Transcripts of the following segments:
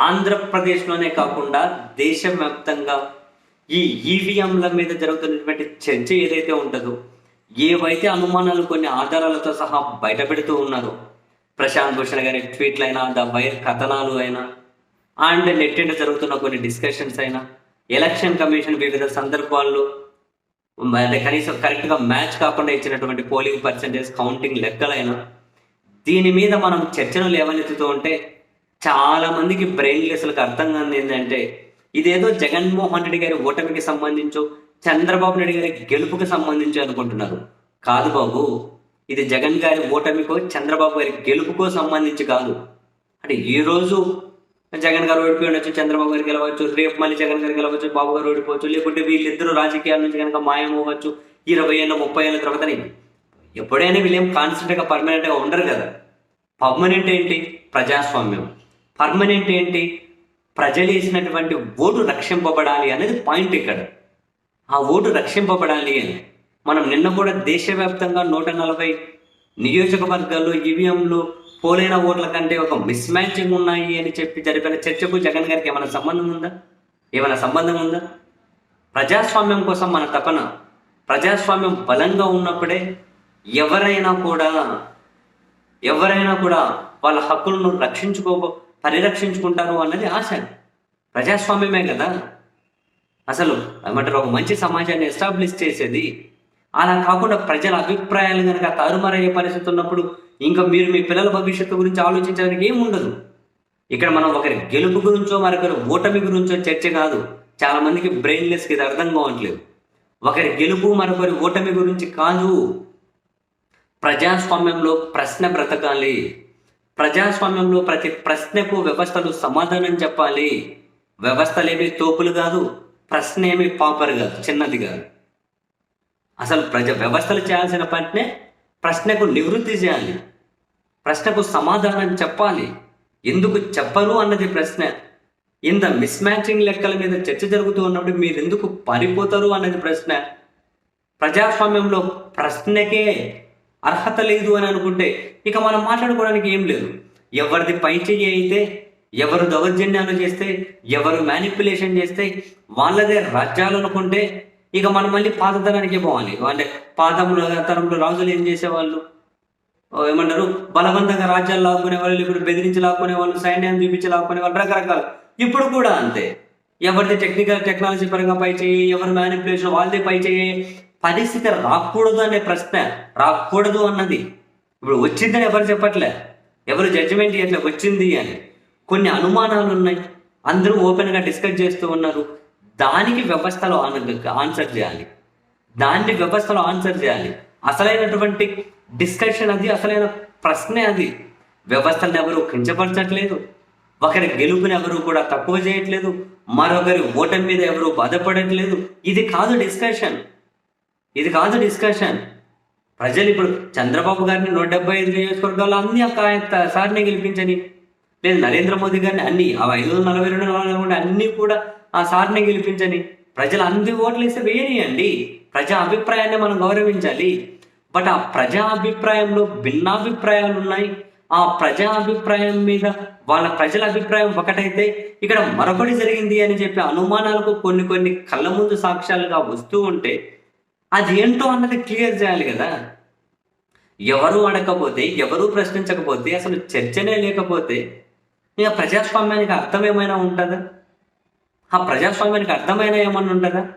ఆంధ్రప్రదేశ్లోనే కాకుండా దేశవ్యాప్తంగా ఈ ఈవీఎంల మీద జరుగుతున్నటువంటి చర్చ ఏదైతే ఉంటుందో ఏవైతే అనుమానాలు కొన్ని ఆధారాలతో సహా బయటపెడుతూ ఉన్నారో ప్రశాంత్ భూషణ్ గారి ట్వీట్లు అయినా ద వైర్ కథనాలు అయినా అండ్ నెట్టింట జరుగుతున్న కొన్ని డిస్కషన్స్ అయినా ఎలక్షన్ కమిషన్ వివిధ సందర్భాల్లో అంటే కనీసం కరెక్ట్గా మ్యాచ్ కాకుండా ఇచ్చినటువంటి పోలింగ్ పర్సంటేజ్ కౌంటింగ్ లెక్కలైనా దీని మీద మనం చర్చను లేవనెత్తుతూ ఉంటే చాలా మందికి బ్రెయిన్ లెస్లకు అర్థం కాని ఏంటంటే ఇదేదో జగన్మోహన్ రెడ్డి గారి ఓటమికి సంబంధించో చంద్రబాబు నాయుడు గారి గెలుపుకి సంబంధించి అనుకుంటున్నారు. కాదు బాబు ఇది జగన్ గారి ఓటమికో చంద్రబాబు గారి గెలుపుకో సంబంధించి కాదు. అంటే ఈ రోజు జగన్ గారు ఓడిపోయి ఉండొచ్చు చంద్రబాబు గారు గెలవచ్చు రేపు మళ్ళీ జగన్ గారు గెలవచ్చు బాబు గారు ఓడిపోవచ్చు లేకుంటే వీళ్ళిద్దరూ రాజకీయాల నుంచి కనుక మాయమవ్వచ్చు ఇరవై ఏళ్ళ ముప్పై ఏళ్ళ తర్వాత ఎప్పుడైనా వీళ్ళేం కాన్స్టెంట్గా పర్మనెంట్గా ఉండరు కదా. పర్మనెంట్ ఏంటి? ప్రజాస్వామ్యం. పర్మనెంట్ ఏంటి? ప్రజలు వేసినటువంటి ఓటు రక్షింపబడాలి అనేది పాయింట్ ఇక్కడ. ఆ ఓటు రక్షింపబడాలి అని. మనం నిన్న కూడా దేశవ్యాప్తంగా నూట నలభై నియోజకవర్గాల్లో ఈవీఎంలు పోలైన ఓట్ల కంటే ఒక మిస్ మ్యాచింగ్ ఉన్నాయి అని చెప్పి జరిపిన చర్చకు జగన్ గారికి ఏమైనా సంబంధం ఉందా? ఏమైనా సంబంధం ఉందా? ప్రజాస్వామ్యం కోసం మన తపన. ప్రజాస్వామ్యం బలంగా ఉన్నప్పుడే ఎవరైనా కూడా ఎవరైనా కూడా వాళ్ళ హక్కులను రక్షించుకో పరిరక్షించుకుంటారు అన్నది ఆశ. ప్రజాస్వామ్యమే కదా. అసలు ఏమంటారు ఒక మంచి సమాజాన్ని ఎస్టాబ్లిష్ చేసేది. అలా కాకుండా ప్రజల అభిప్రాయాలు కనుక తారుమారయ్యే పరిస్థితి ఉన్నప్పుడు ఇంకా మీరు మీ పిల్లల భవిష్యత్తు గురించి ఆలోచించడానికి ఏం ఉండదు. ఇక్కడ మనం ఒకరి గెలుపు గురించో మరొకరి ఓటమి గురించో చర్చ కాదు. చాలా మందికి బ్రెయిన్లెస్కి ఇది అర్థం కావట్లేదు. ఒకరి గెలుపు మరొకరి ఓటమి గురించి కాదు. ప్రజాస్వామ్యంలో ప్రశ్న బ్రతకాలి. ప్రజాస్వామ్యంలో ప్రతి ప్రశ్నకు వ్యవస్థలు సమాధానం చెప్పాలి. వ్యవస్థలేమి తోపులు కాదు ప్రశ్న ఏమి పాపర్ కాదు చిన్నది కాదు. అసలు ప్రజ వ్యవస్థలు చేయాల్సిన పనినే ప్రశ్నకు నివృత్తి చేయాలి. ప్రశ్నకు సమాధానం చెప్పాలి. ఎందుకు చెప్పరు అన్నది ప్రశ్న. ఇంత మిస్ మ్యాచింగ్ లెక్కల మీద చర్చ జరుగుతూ ఉన్నప్పుడు మీరు ఎందుకు పారిపోతారు అన్నది ప్రశ్న. ప్రజాస్వామ్యంలో ప్రశ్నకే అర్హత లేదు అని అనుకుంటే ఇక మనం మాట్లాడుకోవడానికి ఏం లేదు. ఎవరిది పై చెయ్యి అయితే ఎవరు దౌర్జన్యాలు చేస్తే ఎవరు మ్యానిపులేషన్ చేస్తే వాళ్ళదే రాజ్యాలు అనుకుంటే ఇక మనం మళ్ళీ పాతతరానికి పోవాలి. అంటే పాతములు తరంలో రాజులు ఏం చేసేవాళ్ళు? ఏమంటారు? బలవంతంగా రాజ్యాలు లాక్కునే వాళ్ళు ఇప్పుడు బెదిరించి లాక్కునే వాళ్ళు సైన్యాన్ని చూపించి లాక్కునే వాళ్ళు రకరకాలు. ఇప్పుడు కూడా అంతే. ఎవరిది టెక్నికల్ టెక్నాలజీ పరంగా పై చేయి ఎవరు మ్యానిపులేషన్ వాళ్ళది పై చేయి పరిస్థితి రాకూడదు అనే ప్రశ్న రాకూడదు అన్నది. ఇప్పుడు వచ్చిందని ఎవరు చెప్పట్లే? ఎవరు జడ్జిమెంట్ చేయట్లే వచ్చింది అని. కొన్ని అనుమానాలు ఉన్నాయి. అందరూ ఓపెన్గా డిస్కస్ చేస్తూ ఉన్నారు. దానికి వ్యవస్థలో ఆన్సర్ చేయాలి. దాన్ని వ్యవస్థలో ఆన్సర్ చేయాలి. అసలైనటువంటి డిస్కషన్ అది అసలైన ప్రశ్నే అది. వ్యవస్థలను ఎవరు కించపరచట్లేదు. ఒకరి గెలుపుని ఎవరు కూడా తక్కువ చేయట్లేదు. మరొకరి ఓటమి మీద ఎవరు బాధపడట్లేదు. ఇది కాదు డిస్కషన్ ఇది కాదు డిస్కషన్ ప్రజలు ఇప్పుడు చంద్రబాబు గారిని నూట డెబ్బై ఐదు నియోజకవర్గాలు అన్ని ఒక సార్ని గెలిపించని లేదు నరేంద్ర మోదీ గారిని అన్ని ఆ ఐదు వందల నలభై రెండు నలభై అన్ని కూడా ఆ సార్ని గెలిపించని. ప్రజలు అన్ని ఓట్లు వేస్తే వేయనియండి ప్రజా అభిప్రాయాన్ని మనం గౌరవించాలి. బట్ ఆ ప్రజా అభిప్రాయంలో భిన్నాభిప్రాయాలు ఉన్నాయి. ఆ ప్రజా అభిప్రాయం మీద వాళ్ళ ప్రజల అభిప్రాయం ఒకటైతే ఇక్కడ మరొకటి జరిగింది అని చెప్పి అనుమానాలకు కొన్ని కొన్ని కళ్ళ ముందు సాక్ష్యాలుగా వస్తూ ఉంటే అది ఏంటో అన్నది క్లియర్ చేయాలి కదా. ఎవరు అడగకపోతే ఎవరు ప్రశ్నించకపోతే అసలు చర్చనే లేకపోతే ఇక ప్రజాస్వామ్యానికి అర్థం ఏమైనా ఉంటుందా? ఆ ప్రజాస్వామ్యానికి అర్థమైనా ఏమన్నా ఉంటుందా?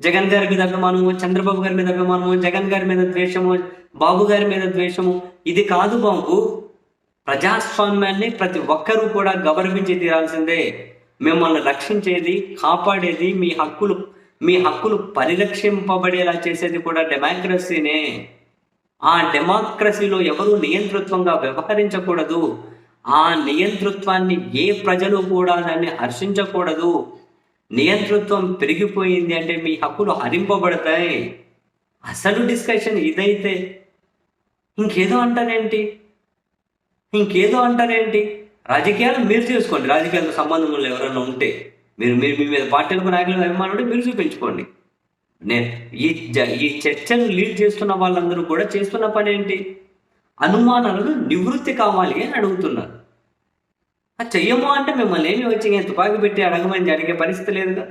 జగన్ గారి మీద అభిమానము చంద్రబాబు గారి మీద అభిమానము జగన్ గారి మీద ద్వేషము బాబు గారి మీద ద్వేషము ఇది కాదు బాబు. ప్రజాస్వామ్యాన్ని ప్రతి ఒక్కరూ కూడా గౌరవించి తీరాల్సిందే. మిమ్మల్ని రక్షించేది కాపాడేది మీ హక్కులు మీ హక్కులు పరిరక్షింపబడేలా చేసేది కూడా డెమోక్రసీనే. ఆ డెమోక్రసీలో ఎవరు నియంతృత్వంగా వ్యవహరించకూడదు. ఆ నియంతృత్వాన్ని ఏ ప్రజలు కూడా దాన్ని హర్షించకూడదు. నియంతృత్వం పెరిగిపోయింది అంటే మీ హక్కులు హరింపబడతాయి. అసలు డిస్కషన్ ఇదైతే. ఇంకేదో అంటారేంటి? ఇంకేదో అంటారేంటి? రాజకీయాలు మీరు చేసుకోండి. రాజకీయాలకు సంబంధం ఎవరైనా ఉంటే. మీరు మీరు మీ మీద పార్టీలకు నాయకులకు అభిమానం ఉంటే మీరు చూపించుకోండి. నేను ఈ ఈ చర్చను లీడ్ చేస్తున్న వాళ్ళందరూ కూడా చేస్తున్న పని ఏంటి? అనుమానాలను నివృత్తి కావాలి అని అడుగుతున్నారు. చెయ్యము అంటే మిమ్మల్ని ఏమి వచ్చి ఇంకా తుపాకీ పెట్టి అడగమని అడిగే పరిస్థితి లేదుగా.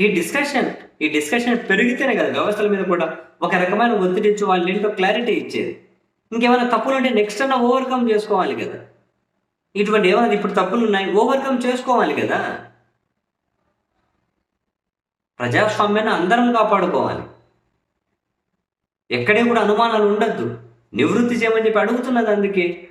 ఈ డిస్కషన్ ఈ డిస్కషన్ పెరిగితేనే కదా వ్యవస్థల మీద కూడా ఒక రకమైన ఒత్తిడి ఇచ్చి వాళ్ళు ఏంటో క్లారిటీ ఇచ్చేది. ఇంకేమైనా తప్పులు ఉంటే నెక్స్ట్ అన్న ఓవర్కమ్ చేసుకోవాలి కదా. ఇటువంటి ఏమైనా ఇప్పుడు తప్పులు ఉన్నాయి ఓవర్కమ్ చేసుకోవాలి కదా. ప్రజాస్వామ్యాన్ని అందరం కాపాడుకోవాలి. ఎక్కడే కూడా అనుమానాలు ఉండద్దు. నివృత్తి చేయమని చెప్పి అడుగుతున్నది అందుకే.